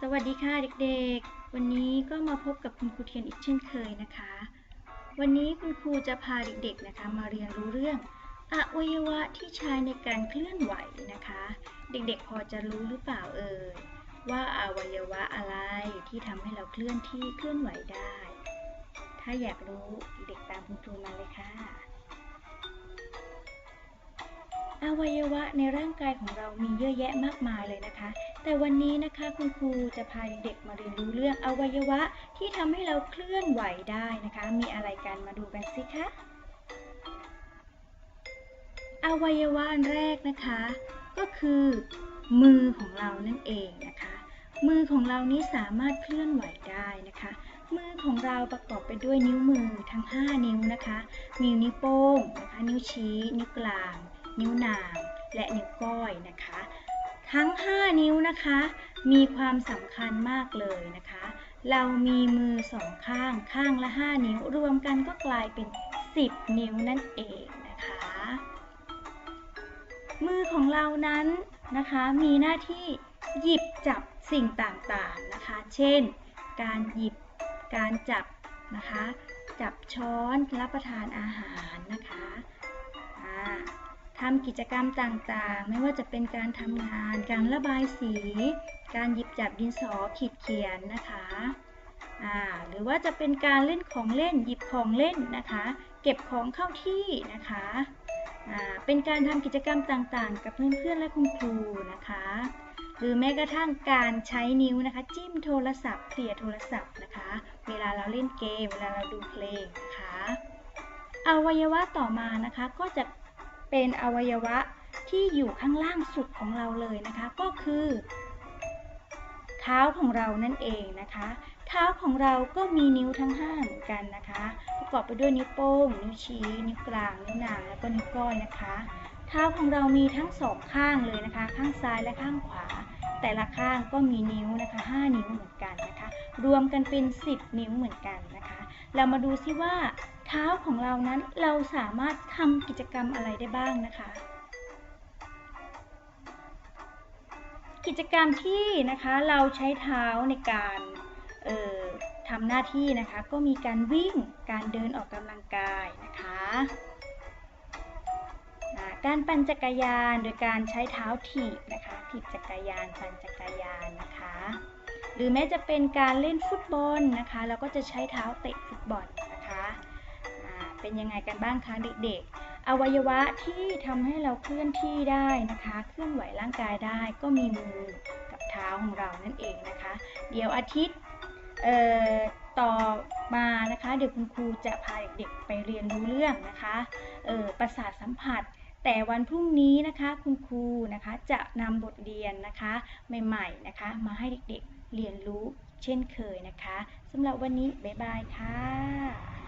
สวัสดีค่ะเด็กๆ วันนี้ก็มาพบกับคุณครูเทียนอีกเช่นเคยนะคะ วันนี้คุณครูจะพาเด็กๆนะคะมาเรียนรู้เรื่องอวัยวะที่ใช้ในการเคลื่อนไหวนะคะ เด็กๆพอจะรู้หรือเปล่าเอ่ยว่าอวัยวะอะไรที่ทำให้เราเคลื่อนที่เคลื่อนไหวได้ ถ้าอยากรู้เด็กตามคุณครูมาเลยค่ะ อวัยวะในร่างกายของเรามีเยอะแยะมากมายเลยนะคะ แต่วันนี้นะคะคุณครูจะพาเด็กมาเรียนรู้เรื่องอวัยวะที่ทำให้เราเคลื่อนไหวได้นะคะ มีอะไรกันมาดูกันสิคะอวัยวะแรกนะคะ ก็คือ มือของเรานั่นเองนะคะ มือของเรานี้สามารถเคลื่อนไหวได้นะคะ มือของเราประกอบไปด้วยนิ้วมือทั้ง 5 นิ้วนะคะ มีนิ้วโป้งนะคะ นิ้วชี้ นิ้วกลาง นิ้วนาง และนิ้วก้อยนะคะ ทั้ง 5 นิ้วนะคะ มีความสำคัญมากเลยนะคะ เรามีมือสองข้างข้างละ 5 นิ้ว รวมกันก็กลายเป็น 10 นิ้วนั่นเองนะคะ มือของเรานั้นนะคะ มีหน้าที่หยิบจับสิ่งต่างๆนะคะ เช่น การหยิบการจับนะคะ จับช้อนรับประทานอาหารนะคะ ทำกิจกรรมต่างๆ ไม่ว่าจะเป็นการทำงาน การระบายสี การหยิบจับดินสอขีดเขียนนะคะหรือว่าจะเป็นการเล่นของเล่นหยิบของเล่นนะคะ เก็บของเข้าที่นะคะเป็นการทำกิจกรรมต่างๆ กับเพื่อนๆและคุณครูนะคะ หรือแม้กระทั่งการใช้นิ้วนะคะ จิ้มโทรศัพท์เคลียร์โทรศัพท์นะคะ เวลาเราเล่นเกม เวลาเราดูเพลงนะคะอวัยวะต่อมานะคะก็จะ เป็นอวัยวะที่อยู่ข้างล่างสุดของเราเลยนะคะ ก็คือเท้าของเรานั่นเองนะคะ เท้าของเราก็มีนิ้วทั้งห้าเหมือนกันนะคะ ประกอบไปด้วยนิ้วโป้ง นิ้วชี้ นิ้วกลาง นิ้วนาง แล้วก็นิ้วก้อยนะคะ เท้าของเรามีทั้งสองข้างเลยนะคะ ข้างซ้ายและข้างขวา แต่ละข้างก็มีนิ้วนะคะ 5 นิ้วเหมือนกันนะคะ รวมกันเป็น 10 นิ้วเหมือนกันนะคะ เรามาดูซิว่า ท้าของเรานั้นเราสามารถทำกิจกรรมอะไรได้บ้างนะคะ กิจกรรมที่นะคะเราใช้เท้าในการออทำหน้าที่นะคะ ก็มีการวิ่งการเดินออกกำลังกายนะคะการปั่นจักรยานโดยการใช้เท้าถีบนะคะถีบจักรยานปั่นจักรยานนะคะ หรือแม้จะเป็นการเล่นฟุตบอลนะคะ เราก็จะใช้เท้าเตะฟุตบอล เป็นยังไงกันบ้างคะเด็กๆ อวัยวะที่ทำให้เราเคลื่อนที่ได้นะคะ เคลื่อนไหวร่างกายได้ก็มีมือกับเท้าของเรานั่นเองนะคะ เดี๋ยวอาทิตย์ต่อมานะคะ เดี๋ยวคุณครูจะพาเด็กๆไปเรียนรู้เรื่องนะคะประสาทสัมผัสแต่วันพรุ่งนี้นะคะคุณครูนะคะจะนำบทเรียนนะคะใหม่ๆนะคะ มาให้เด็กๆเรียนรู้เช่นเคยนะคะสำหรับวันนี้ บ๊ายบายค่ะ